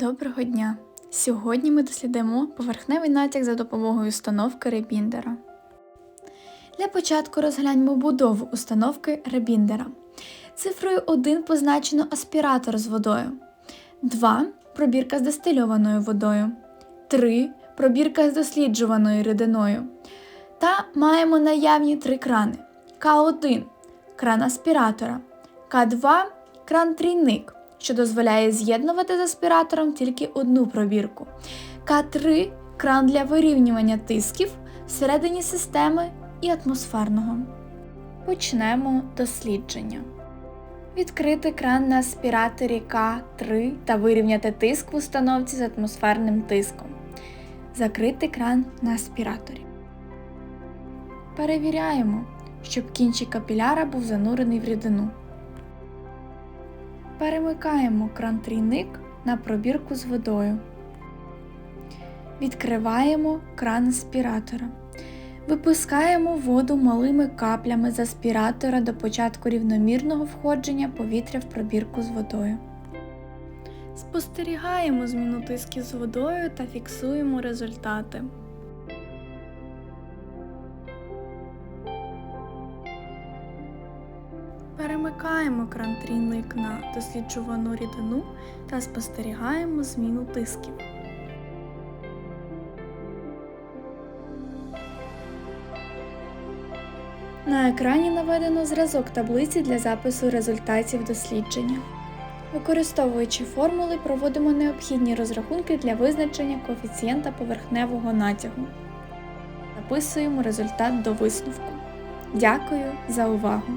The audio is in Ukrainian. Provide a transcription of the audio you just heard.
Доброго дня! Сьогодні ми дослідимо поверхневий натяк за допомогою установки Ребіндера. Для початку розгляньмо будову установки Ребіндера. Цифрою 1 позначено аспіратор з водою, 2 пробірка з дистильованою водою, 3 пробірка з досліджуваною рідиною. Та маємо наявні три крани: К1 кран аспіратора, К2 кран трійник, що дозволяє з'єднувати з аспіратором тільки одну пробірку. К3 кран для вирівнювання тисків всередині системи і атмосферного. Почнемо дослідження. Відкрити кран на аспіраторі К3 та вирівняти тиск в установці з атмосферним тиском. Закрити кран на аспіраторі. Перевіряємо, щоб кінчик капіляра був занурений в рідину. Перемикаємо кран трійник на пробірку з водою. Відкриваємо кран аспіратора. Випускаємо воду малими каплями з аспіратора до початку рівномірного входження повітря в пробірку з водою. Спостерігаємо зміну тисків з водою та фіксуємо результати. Перемикаємо кран трійник на досліджувану рідину та спостерігаємо зміну тисків. На екрані наведено зразок таблиці для запису результатів дослідження. Використовуючи формули, проводимо необхідні розрахунки для визначення коефіцієнта поверхневого натягу. Записуємо результат до висновку. Дякую за увагу!